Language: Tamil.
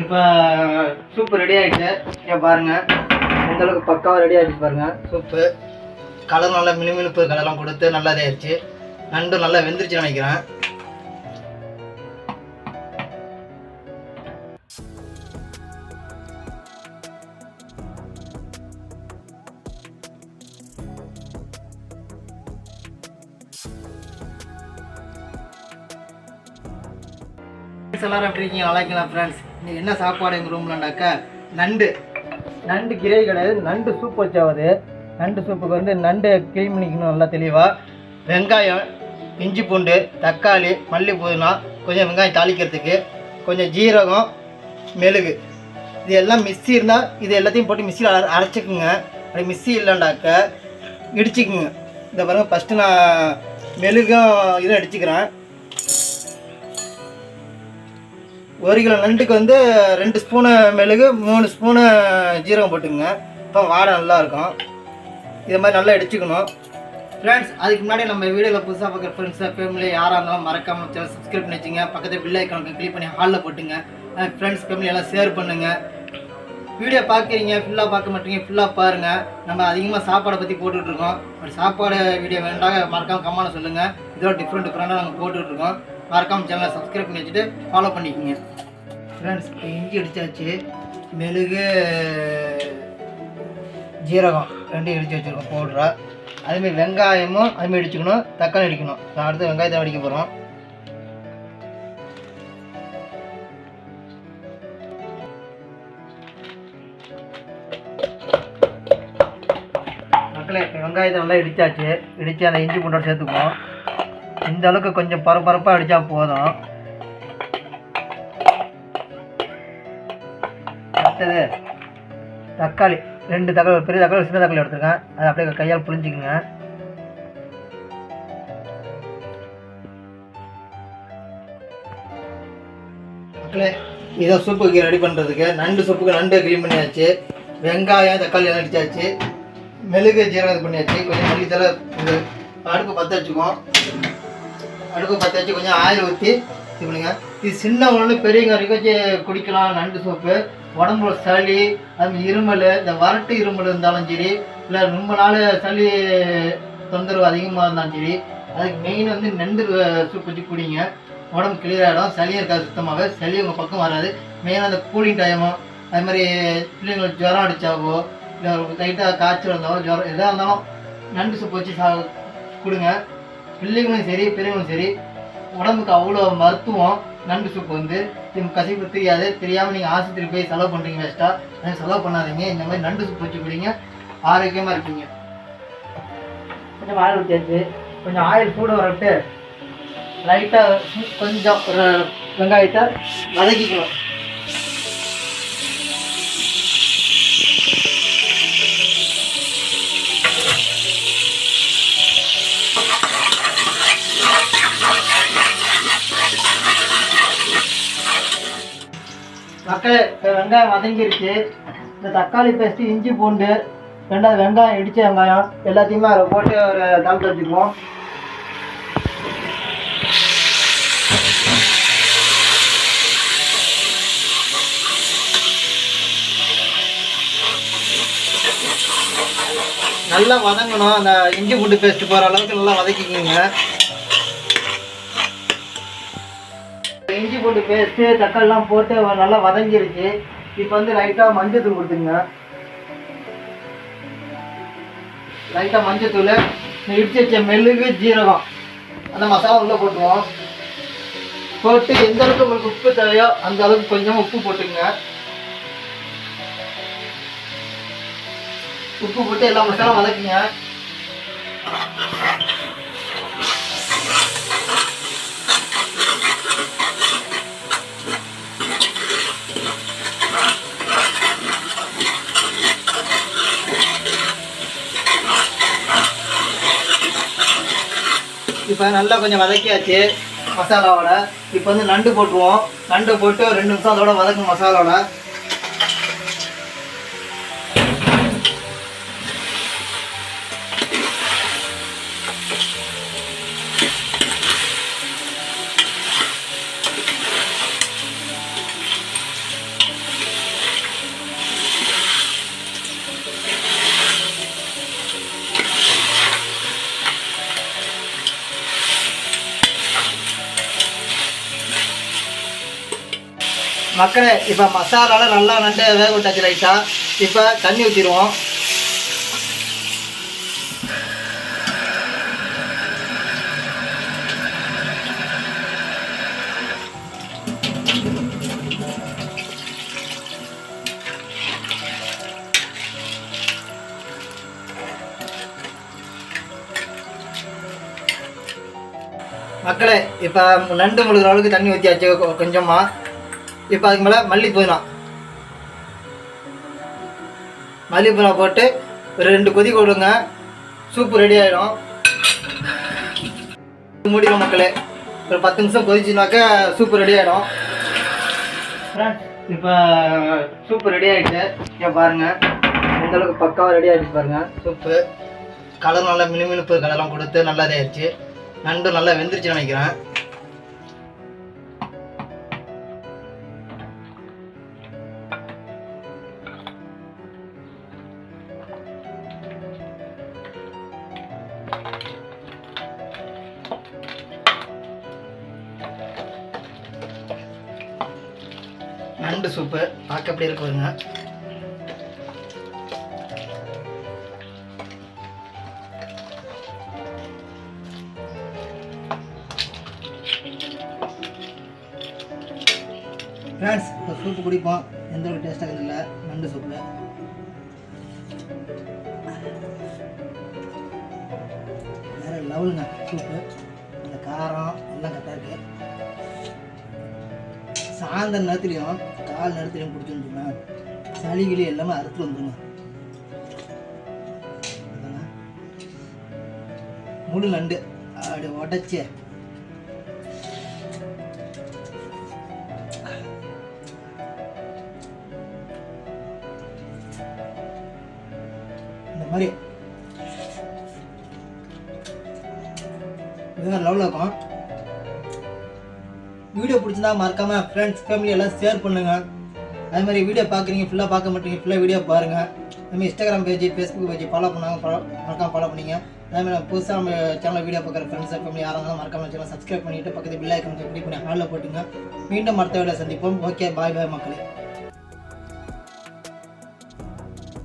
இப்போ சூப்பு ரெடி ஆகிடுச்சு இங்கே பாருங்கள் எந்தளவுக்கு பக்காவாக ரெடி ஆகிடுச்சு பாருங்கள் சூப்பு கலர் நல்லா மினுமினுப்பு கலர்லாம் கொடுத்து நல்லா இதாகிடுச்சு நண்டு நல்லா வெந்துருச்சுன்னு நினைக்கிறேன். ஃப்ரெண்ட்ஸ் எல்லாரும் எப்படி இருக்கீங்க? நல்லா இருக்கலாம் ஃப்ரெண்ட்ஸ் இன்னைக்கு என்ன சாப்பாடு எங்கள் ரூம்லனாக்கா நண்டு. நண்டு கிரே கிடையாது. நண்டு சூப் வச்சாவது. நண்டு சூப்புக்கு வந்து நண்டு க்ளீன் பண்ணிக்கணும் நல்லா தெளிவாக வெங்காயம் இஞ்சி பூண்டு தக்காளி மல்லி புதினா கொஞ்சம் வெங்காயம் தாளிக்கிறதுக்கு கொஞ்சம் ஜீரகம் மெழுகு. இது எல்லாம் மிக்ஸி இருந்தால் இது எல்லாத்தையும் போட்டு மிக்சியில் அரை அரைச்சிக்குங்க. அப்படி மிஸ்ஸி இல்லைண்டாக்க இடிச்சிக்குங்க. இந்த பாருங்கள் ஃபஸ்ட்டு நான் மெழுகும் இதை அடிச்சுக்கிறேன். ஒரு கிலோ நண்டுக்கு வந்து ரெண்டு ஸ்பூனு மெழுகு மூணு ஸ்பூனு ஜீரகம் போட்டுங்க இப்போ வாடை நல்லா இருக்கும் இது மாதிரி நல்லா இடிச்சுக்கணும். ஃப்ரெண்ட்ஸ் அதுக்கு முன்னாடி நம்ம வீடியோவில் புதுசாக பார்க்குற ஃப்ரெண்ட்ஸை ஃபேமிலி யாராக இருந்தாலும் மறக்காம சேனல் சப்ஸ்கிரைப் பண்ணி வச்சுங்க. பக்கத்தில் பில் ஐக்கானுக்கு கிளிக் பண்ணி ஹாலில் போட்டுங்க. ஃப்ரெண்ட்ஸ் ஃபேமிலி எல்லாம் ஷேர் பண்ணுங்கள் வீடியோ பார்க்குறீங்க ஃபுல்லாக பார்க்க மாட்டீங்க ஃபுல்லாக பாருங்கள் நம்ம அதிகமாக சாப்பாடை பற்றி போட்டுட்ருக்கோம் ஒரு சாப்பாடு வீடியோ வேண்டாம் மறக்காமல் கம்மான சொல்லுங்கள் இதோட டிஃப்ரெண்ட் டிஃப்ரெண்ட்டாக நாங்கள் போட்டுட்ருக்கோம் மறக்காம சேனலை சப்ஸ்கிரைப் பண்ணி வச்சுட்டு ஃபாலோ பண்ணிக்கோங்க. ஃப்ரெண்ட்ஸ் இஞ்சி அடித்தாச்சு மெழுகு ஜீரகம் ரெண்டும் இடித்து வச்சுருக்கோம் பவுட்ரா அதுமாரி வெங்காயமும் அதுமாரி அடிச்சுக்கணும் தக்காளி அடிக்கணும் நான் அடுத்து வெங்காயத்தை அடிக்க போகிறோம் மக்களே வெங்காயத்தை நல்லா இடிச்சாச்சு. இடித்து அந்த இஞ்சி பூண்டோட சேர்த்துக்குவோம். இந்த அளவுக்கு கொஞ்சம் பரபரப்பாக அடித்தா போதும். அடுத்தது தக்காளி. ரெண்டு தக்காளி ஒரு பெரிய தக்காளி சின்ன தக்காளி எடுத்துருக்கேன். அதை அப்படியே கையால் புரிஞ்சுக்குங்க மக்களே இதை சூப்புக்கு ரெடி பண்ணுறதுக்கு நண்டு சூப்புக்கு நண்டு க்ளீன் பண்ணியாச்சு. வெங்காயம் தக்காளி எல்லாம் அடிச்சாச்சு. மெழுகு ஜீரகம் இது பண்ணியாச்சு. கொஞ்சம் மல்லித்தலை இது அடுப்பு பற்ற வச்சுக்குவோம். அடுப்பு பற்ற வச்சு கொஞ்சம் ஆயில் ஊற்றி இது பண்ணுங்க. இது சின்னவங்களும் பெரியவங்க வரைக்கும் வச்சு குடிக்கலாம் நண்டு சூப்பு உடம்புல சளி அது இருமல் இந்த வறட்டு இருமல் இருந்தாலும் சரி இல்லை ரொம்ப நாள் சளி தொந்தரவு அதிகமாக இருந்தாலும் சரி அதுக்கு மெயின் வந்து நண்டு சூப் வச்சு குடிங்க. உடம்பு கிளியர் ஆகிடும் சளியும் இருக்காது சுத்தமாக சளி உங்கள் பக்கம் வராது. மெயினாக அந்த கூலிங் டைமோ அது மாதிரி பிள்ளைங்களுக்கு ஜுரம் அடித்தாவோ இல்லை லைட்டாக காய்ச்சல் இருந்தாவோ ஜுரம் எதாக இருந்தாலும் நண்டு சூப் வச்சு சா கொடுங்க. பிள்ளைங்களும் சரி பெரியவங்களும் சரி உடம்புக்கு அவ்வளோ மருத்துவம் நண்டு சூப் வந்து இது கசிப்பு தெரியாது தெரியாமல் நீங்கள் ஆஸ்பத்திரி போய் செலவு பண்ணுறீங்க வேஸ்ட்டாக அதை செலவு பண்ணாதீங்க இந்த மாதிரி நண்டு சூப் வச்சு குடிங்க ஆரோக்கியமாக இருப்பீங்க. கொஞ்சம் ஆயில் ஊற்றியாச்சு கொஞ்சம் ஆயில் கூட வரட்டு லைட்டாக கொஞ்சம் ஒரு வெங்காயத்தை வதக்கிக்கணும். மக்களே வெங்காயம் வதங்கிருச்சு இந்த தக்காளி பேஸ்ட்டு இஞ்சி பூண்டு ரெண்டாவது வெங்காயம் இடித்த வெங்காயம் எல்லாத்தையுமே அதில் போட்டு ஒரு தளத்து வச்சுக்குவோம். நல்லா வதங்கணும். அந்த இஞ்சி பூண்டு பேஸ்ட்டு போகிற அளவுக்கு நல்லா வதக்கிக்கோங்க. பூண்டு பேஸ்ட்டு தக்காளிலாம் போட்டு நல்லா வதங்கிருச்சு. இப்போ வந்து லைட்டாக மஞ்சள் தூள் கொடுத்துங்க லைட்டாக மஞ்சள் தூள் இடிச்சு வச்ச மெழுகு ஜீரகம். அந்த மசாலா உள்ளே போட்டுருவோம். போட்டு எந்த அளவுக்கு உங்களுக்கு உப்பு தேவையோ அந்த அளவுக்கு கொஞ்சம் உப்பு போட்டுங்க உப்பு போட்டு எல்லா மசாலாம் வதக்குங்க. இப்போ நல்லா கொஞ்சம் வதக்கியாச்சு மசாலாவோட. இப்போ வந்து நண்டு போட்டுருவோம். நண்டு போட்டு ஒரு ரெண்டு நிமிஷம் அதோட வதக்கும் மசாலாவோட. மக்களே இப்போ மசாலாலாம் நல்லா நண்டு வேக விட்டாச்சு லைட்டாக இப்போ தண்ணி ஊற்றிடுவோம் மக்களே இப்போ நண்டு முழுகிற அளவுக்கு தண்ணி ஊற்றியாச்சு கொஞ்சமாக இப்போ அதுக்கு மேலே மல்லி புதினா மல்லி புதினா போட்டு ஒரு ரெண்டு கொதி கொடுங்க. சூப்பு ரெடி ஆகிடும் மூடிடும் மக்களே. ஒரு பத்து நிமிஷம் கொதிச்சுனாக்கா சூப்பு ரெடி ஆகிடும் இப்போ சூப்பு ரெடி ஆகிடுச்சு இங்கே பாருங்கள் எந்தளவுக்கு பக்காவாக ரெடி ஆகிடுச்சு பாருங்கள் சூப்பு கலர் நல்லா மினுமினுப்பு கலர்லாம் கொடுத்து நல்லா இதாகிடுச்சு நண்டு நல்லா வெந்துருச்சுன்னு நினைக்கிறேன். நண்டு சூப்பு. பார்க்க அப்படி இருக்கு பாருங்க. ஃப்ரெண்ட்ஸ் இப்போ சூப்பு குடிப்போம். எந்த ஒரு டேஸ்ட்டாக இல்லை. நண்டு சூப்பு. வேறு லெவலுங்க சூப்பு. சாயந்தர நேரத்துலையும் கால் நேரத்துலையும் பிடிச்சிருந்துச்சுன்னா சளி கிளி எல்லாமே அறுத்து வந்துருங்க முழு நண்டு. அப்படி உடச்சி. இந்த மாதிரி. இதுதான் லெவலில் இருக்கும். வீடியோ பிடிச்சிருந்தா மறக்காம ஃப்ரெண்ட்ஸ் ஃபேமிலி எல்லாம் ஷேர் பண்ணுங்க. அதே மாதிரி வீடியோ பார்க்குறீங்க ஃபுல்லாக பார்க்க மாட்டீங்க ஃபுல்லாக வீடியோ பாருங்க. நம்ம மாதிரி Instagram page Facebook page follow பண்ணாங்க follow- மறக்காம ஃபாலோ பண்ணிங்க. அதே மாதிரி புதுசாக நம்ம சேனல் வீடியோ பார்க்குற ஃப்ரெண்ட்ஸ் ஃபேமிலி யாராக இருந்தாலும் மறக்காம சேனல் சப்ஸ்கிரைப் பண்ணிட்டு பக்கத்து பில் ஐக்கன் கிளிக் பண்ணி ஹாலில் போட்டுங்க. மீண்டும் அடுத்த வீடியோ சந்திப்போம். ஓகே பாய் பாய் மக்களே.